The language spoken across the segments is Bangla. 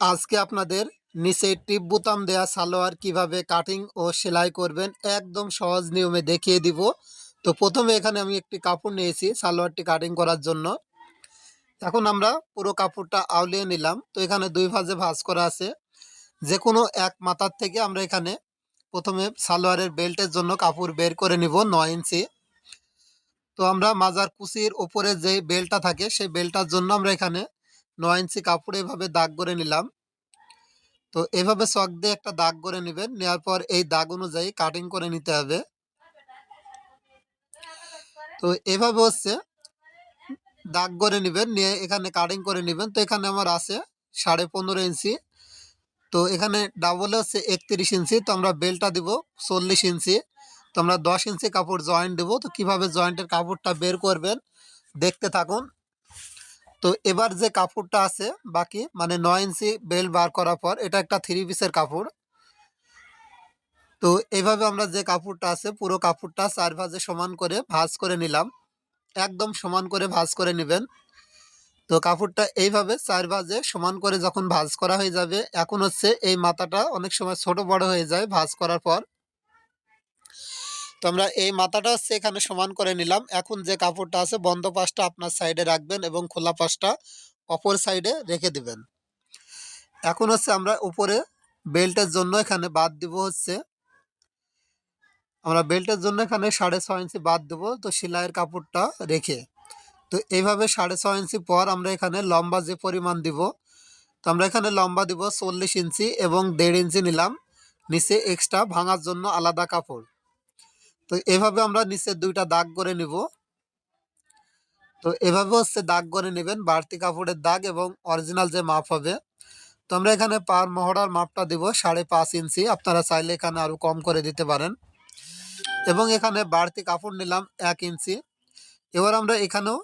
আজকে আপনাদের নিচে টিপ বোতাম দেয়া সালোয়ার কীভাবে কাটিং ও সেলাই করবেন একদম সহজ নিয়মে দেখিয়ে দিব। তো প্রথমে এখানে আমি একটি কাপড় নিয়েছি সালোয়ারটি কাটিং করার জন্য। এখন আমরা পুরো কাপড়টা আউলিয়ে নিলাম। তো এখানে দুই ভাজে ভাঁজ করা আছে। যে কোনো এক মাথার থেকে আমরা এখানে প্রথমে সালোয়ারের বেল্টের জন্য কাপড় বের করে নিব নয় ইঞ্চি। তো আমরা মাজার কুচির ওপরে যে বেল্টটা থাকে, সেই বেল্টটার জন্য আমরা এখানে নয় ইঞ্চি কাপড় এভাবে দাগ করে নিলাম। তো এভাবে চক দিয়ে একটা দাগ করে নেবেন। নেওয়ার পর এই দাগ অনুযায়ী কাটিং করে নিতে হবে। তো এভাবে হচ্ছে দাগ করে নেবেন। নিয়ে এখানে কাটিং করে নেবেন। তো এখানে আমার আছে সাড়ে পনেরো ইঞ্চি। তো এখানে ডাবলে হচ্ছে একত্রিশ ইঞ্চি। তো আমরা বেলটা দিব চল্লিশ ইঞ্চি। তো আমরা দশ ইঞ্চি কাপড় জয়েন্ট দেবো। তো কীভাবে জয়েন্টের কাপড়টা বের করবেন দেখতে থাকুন। তো এবার যে কাপড়টা আছে বাকি মানে নয় ইঞ্চি বেল্ট বার করার পর, এটা একটা থ্রি পিসের কাপড়। তো এইভাবে আমরা যে কাপড়টা আছে, পুরো কাপড়টা চার ভাজে সমান করে ভাজ করে নিলাম। একদম সমান করে ভাজ করে নেবেন। তো কাপড়টা এইভাবে চার ভাজে সমান করে যখন ভাজ করা হয়ে যাবে, এখন হচ্ছে এই মাথাটা অনেক সময় ছোট বড় হয়ে যায় ভাজ করার পর। তো আমরা এই মাথাটা হচ্ছে এখানে সমান করে নিলাম। এখন যে কাপড়টা আছে, বন্ধ পাশটা আপনার সাইডে রাখবেন এবং খোলা পাশটা অপর সাইডে রেখে দিবেন। এখন হচ্ছে আমরা উপরে বেল্টের জন্য এখানে বাদ দিব হচ্ছে, আমরা বেল্টের জন্য এখানে সাড়ে ছয় ইঞ্চি বাদ দেবো তো সেলাইয়ের কাপড়টা রেখে। তো এইভাবে সাড়ে ছয় ইঞ্চি পর আমরা এখানে লম্বা যে পরিমাণ দিব, তো আমরা এখানে লম্বা দিব চল্লিশ ইঞ্চি এবং দেড় ইঞ্চি নিলাম। নিচে এক্সট্রা ভাঙার জন্য আলাদা কাপড়। তো এভাবে আমরা নিচে দুইটা দাগ করে নিব। তো এভাবে হচ্ছে দাগ করে নেবেন বাড়তি কাপড়ের দাগ এবং অরিজিনাল যে মাপ হবে। তো আমরা এখানে পার মহড়ার মাপটা দিব সাড়ে পাঁচ ইঞ্চি। আপনারা চাইলে এখানে আরও কম করে দিতে পারেন। এবং এখানে বাড়তি কাপড় নিলাম এক ইঞ্চি। এবার আমরা এখানেও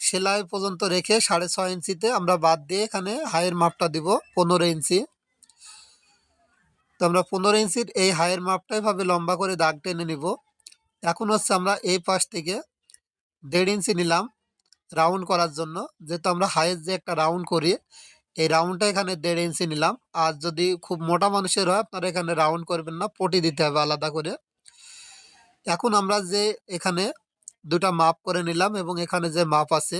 সেলাই পর্যন্ত রেখে সাড়ে ছয় ইঞ্চিতে আমরা বাদ দিয়ে এখানে হাইয়ের মাপটা দিব পনেরো ইঞ্চি। তো আমরা পনেরো ইঞ্চির এই হাইয়ের মাপটা এভাবে লম্বা করে দাগ টেনে নিব। এখন হচ্ছে আমরা এই পাশ থেকে দেড় ইঞ্চি নিলাম রাউন্ড করার জন্য। যেহেতু আমরা হাইয়ের যে একটা রাউন্ড করি, এই রাউন্ডটা এখানে দেড় ইঞ্চি নিলাম। আর যদি খুব মোটা মানুষের হয়, আপনারা এখানে রাউন্ড করবেন না, পটি দিতে হবে আলাদা করে। এখন আমরা যে এখানে দুটা মাপ করে নিলাম এবং এখানে যে মাপ আছে,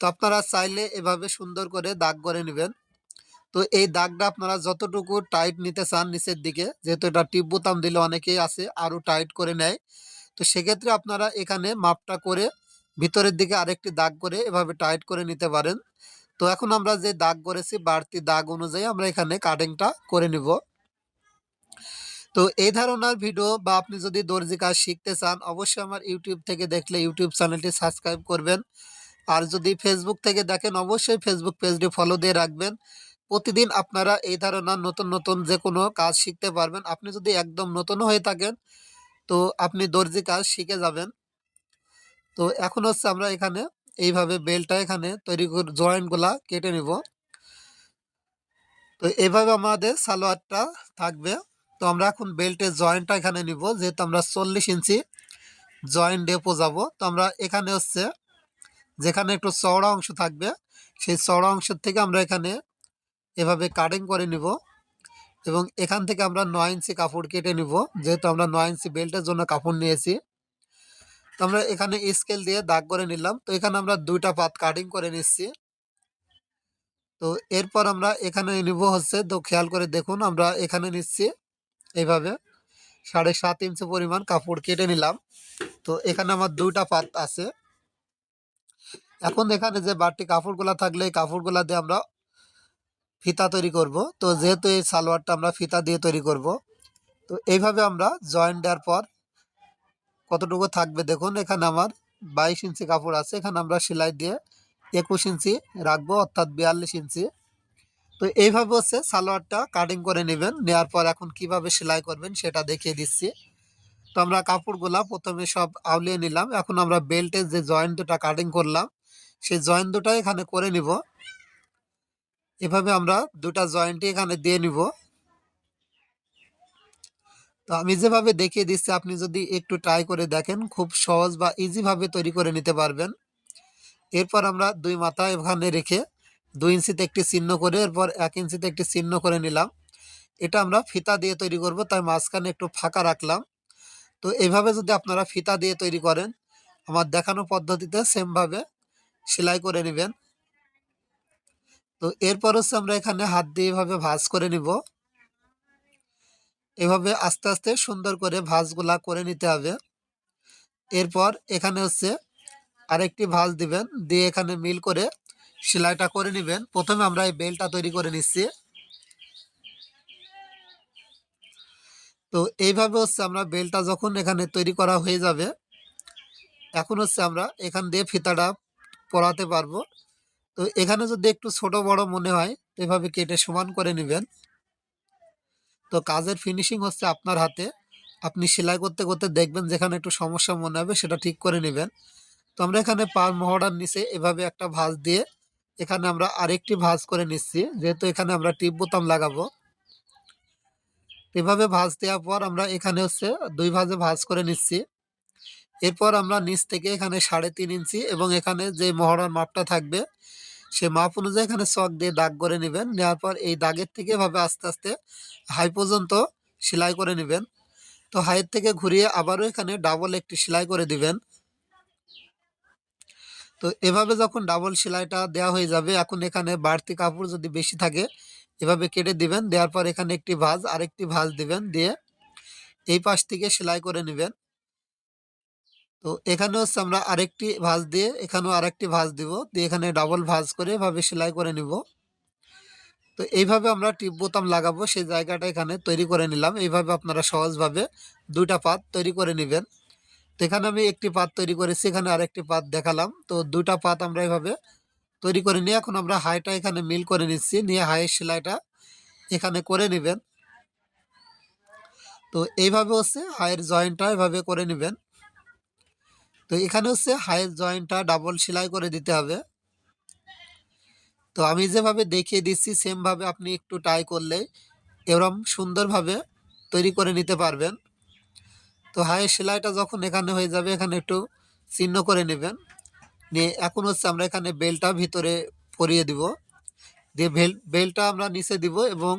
তো আপনারা চাইলে এভাবে সুন্দর করে দাগ করে নেবেন। তো এই দাগটা আপনারা যতটুকু টাইট নিতে চান নিচের দিকে, যেহেতু এটা টিপ বোতাম দিলে অনেকেই আছে, আরও টাইট করে নেয়। তো সেক্ষেত্রে আপনারা এখানে মাপটা করে ভিতরের দিকে আরেকটি দাগ করে এভাবে টাইট করে নিতে পারেন। তো এখন আমরা যে দাগ করেছি, বাড়তি দাগ অনুযায়ী আমরা এখানে কাটিংটা করে নিব। তো এই ধরনের ভিডিও বা আপনি যদি দর্জি কাজ শিখতে চান, অবশ্যই আমার ইউটিউব থেকে দেখলে ইউটিউব চ্যানেলটি সাবস্ক্রাইব করবেন। আর যদি ফেসবুক থেকে দেখেন, অবশ্যই ফেসবুক পেজটি ফলো দিয়ে রাখবেন। প্রতিদিন আপনারা এই ধরনের নতুন নতুন যে কোনো কাজ শিখতে পারবেন। আপনি যদি একদম নতুন হয়ে থাকেন তো আপনি দর্জি কাজ শিখে যাবেন। তো এখন হচ্ছে আমরা এখানে এইভাবে বেলটা এখানে তৈরি করে, জয়েন্টগুলা কেটে নিব। তো এইভাবে আমাদের সালোয়ারটা থাকবে। তো আমরা এখন বেল্টের জয়েন্টটা এখানে নিব, যেহেতু আমরা চল্লিশ ইঞ্চি জয়েন্ট ডেপো যাব তো আমরা এখানে হচ্ছে যেখানে একটু চওড়া অংশ থাকবে, সেই চওড়া অংশের থেকে আমরা এখানে এভাবে কাটিং করে নিব। এবং এখান থেকে আমরা নয় ইঞ্চি কাপড় কেটে নিব। যেহেতু আমরা নয় ইঞ্চি বেল্টের জন্য কাপড় নিয়েছি। তো আমরা এখানে স্কেল দিয়ে দাগ করে নিলাম। তো এখানে আমরা দুইটা পাত কাটিং করে নিচ্ছি। তো এরপর আমরা এখানে নিব হচ্ছে, তো খেয়াল করে দেখুন, আমরা এখানে নিচ্ছি এইভাবে। সাড়ে সাত ইঞ্চি পরিমাণ কাপড় কেটে নিলাম। তো এখানে আমার দুইটা পাত আছে। এখন এখানে যে বাড়তি কাপড়গুলা থাকলে এই কাপড়গুলা দিয়ে আমরা ফিতা তৈরি করব। তো যেহেতু এই সালোয়ারটা আমরা ফিতা দিয়ে তৈরি করব, তো এইভাবে আমরা জয়েন্ট দেওয়ার পর কতটুকু থাকবে দেখুন, এখানে আমার বাইশ ইঞ্চি কাপড় আছে, এখানে আমরা সেলাই দিয়ে একুশ ইঞ্চি রাখব, অর্থাৎ বিয়াল্লিশ ইঞ্চি। তো এইভাবে হচ্ছে সালোয়ারটা কাটিং করে নেবেন, নেওয়ার পর এখন কীভাবে সেলাই করবেন সেটা দেখিয়ে দিচ্ছি। তো আমরা কাপড়গুলা প্রথমে সব আউলিয়ে নিলাম, এখন আমরা বেল্টের যে জয়েন্ট দুটা কাটিং করলাম, সেই জয়েন্ট দুটা এখানে করে নিব। এভাবে আমরা দুটা জয়েন্টই এখানে দিয়ে নিব। তো আমি যেভাবে দেখিয়ে দিচ্ছি, আপনি যদি একটু ট্রাই করে দেখেন, খুব সহজ বা ইজিভাবে তৈরি করে নিতে পারবেন। এরপর আমরা দুই মাথা এখানে রেখে দুই ইঞ্চিতে একটি চিহ্ন করে, এরপর এক ইঞ্চিতে একটি চিহ্ন করে নিলাম। এটা আমরা ফিতা দিয়ে তৈরি করব তাই মাঝখানে একটু ফাঁকা রাখলাম। তো এইভাবে যদি আপনারা ফিতা দিয়ে তৈরি করেন, আমার দেখানো পদ্ধতিতে সেমভাবে সেলাই করে নেবেন। তো এরপর হচ্ছে আমরা এখানে হাত দিয়ে এভাবে ভাঁজ করে নিব। এভাবে আস্তে আস্তে সুন্দর করে ভাঁজগুলা করে নিতে হবে। এরপর এখানে হচ্ছে আরেকটি ভাঁজ দিবেন, দিয়ে এখানে মিল করে সেলাইটা করে নেবেন। প্রথমে আমরা এই বেলটা তৈরি করে নিচ্ছি। তো এইভাবে হচ্ছে আমরা বেলটা যখন এখানে তৈরি করা হয়ে যাবে, এখন হচ্ছে আমরা এখান দিয়ে ফিতাটা পরাতে পারব। তো এখানে যদি একটু ছোট বড় মনে হয় এভাবে কেটে সমান করে নেবেন। তো কাজের ফিনিশিং হচ্ছে আপনার হাতে। আপনি সেলাই করতে করতে দেখবেন যেখানে একটু সমস্যা মনে হবে, সেটা ঠিক করে নেবেন। তো আমরা এখানে পার মহড়ার নিচে এভাবে একটা ভাঁজ দিয়ে এখানে আমরা আরেকটি ভাঁজ করে নিচ্ছি। যেহেতু এখানে আমরা টিপ বোতাম লাগাবো। এভাবে ভাঁজ দেওয়ার পর আমরা এখানে হচ্ছে দুই ভাঁজে ভাঁজ করে নিচ্ছি। এরপর আমরা নিচ থেকে এখানে সাড়ে তিন ইঞ্চি এবং এখানে যে মহড়ার মাপটা থাকবে, সে মাপ অনুযায়ী এখানে চক দিয়ে দাগ করে নেবেন। নেওয়ার পর এই দাগের থেকে এভাবে আস্তে আস্তে হাই পর্যন্ত সেলাই করে নেবেন। তো হাইয়ের থেকে ঘুরিয়ে আবারও এখানে ডাবল একটি সেলাই করে দিবেন। তো এভাবে যখন ডাবল সেলাইটা দেওয়া হয়ে যাবে, এখন এখানে বাড়তি কাপড় যদি বেশি থাকে, এভাবে কেটে দিবেন। দেওয়ার পর এখানে একটি ভাঁজ, আরেকটি ভাঁজ দিবেন। দিয়ে এই পাশ থেকে সেলাই করে নেবেন। তো এখানে হচ্ছে আমরা আরেকটি ভাঁজ দিয়ে, এখানেও আরেকটি ভাঁজ দিব। দিয়ে এখানে ডাবল ভাঁজ করে এভাবে সেলাই করে নিব। তো এইভাবে আমরা টিপ বোতাম লাগাবো। সেই জায়গাটা এখানে তৈরি করে নিলাম। এইভাবে আপনারা সহজভাবে দুইটা পাত তৈরি করে নেবেন। তো এখানে আমি একটি পাত তৈরি করেছি, এখানে আরেকটি পাত দেখালাম। তো দুইটা পাত আমরা এইভাবে তৈরি করে নিয়ে এখন আমরা হাইটা এখানে মিল করে নিচ্ছি। নিয়ে হাইয়ের সেলাইটা এখানে করে নেবেন। তো এইভাবে হচ্ছে হাইয়ের জয়েন্টটা এভাবে করে নেবেন। তো এখানে হচ্ছে হাইয়ের জয়েন্টটা ডাবল সেলাই করে দিতে হবে। তো আমি যেভাবে দেখিয়ে দিচ্ছি, সেমভাবে আপনি একটু ট্রাই করলে এরম সুন্দরভাবে তৈরি করে নিতে পারবেন। তো হাইয়ের সেলাইটা যখন এখানে হয়ে যাবে, এখানে একটু চিহ্ন করে নেবেন। নিয়ে এখন হচ্ছে আমরা এখানে বেলটা ভিতরে পরিয়ে দিব। দিয়ে বেল বেলটা আমরা নিচে দিব এবং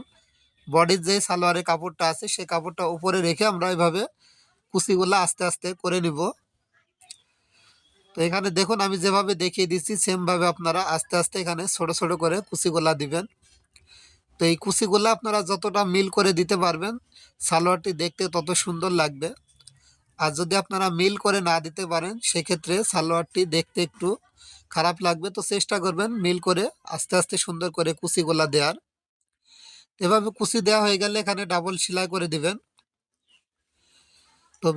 বডির যে সালোয়ারের কাপড়টা আছে সেই কাপড়টা উপরে রেখে আমরা এভাবে কুচিগুলো আস্তে আস্তে করে নিব। তো এখানে দেখুন, আমি যেভাবে দেখিয়ে দিচ্ছি, সেমভাবে আপনারা আস্তে আস্তে এখানে ছোট ছোট করে কুচিগোলা দিবেন। তো এই কুচিগোলা আপনারা যতটা মিল করে দিতে পারবেন, সালোয়ারটি দেখতে তত সুন্দর লাগবে। আর যদি আপনারা মিল করে না দিতে পারেন, সেক্ষেত্রে সালোয়ারটি দেখতে একটু খারাপ লাগবে। তো চেষ্টা করবেন মিল করে আস্তে আস্তে সুন্দর করে কুচিগোলা দেওয়ার এভাবে কুচি দেওয়া হয়ে গেলে এখানে ডাবল সেলাই করে দিবেন। তো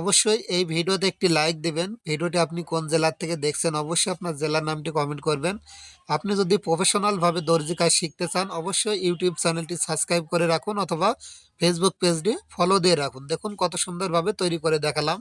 অবশ্যই এই ভিডিওতে একটি লাইক দিবেন। ভিডিওটি আপনি কোন জেলার থেকে দেখছেন অবশ্যই আপনার জেলার নামটি কমেন্ট করবেন। আপনি যদি প্রফেশনালভাবে দর্জি কাজ শিখতে চান, অবশ্যই ইউটিউব চ্যানেলটি সাবস্ক্রাইব করে রাখুন অথবা ফেসবুক পেজটি ফলো দিয়ে রাখুন। দেখুন কত সুন্দরভাবে তৈরি করে দেখালাম।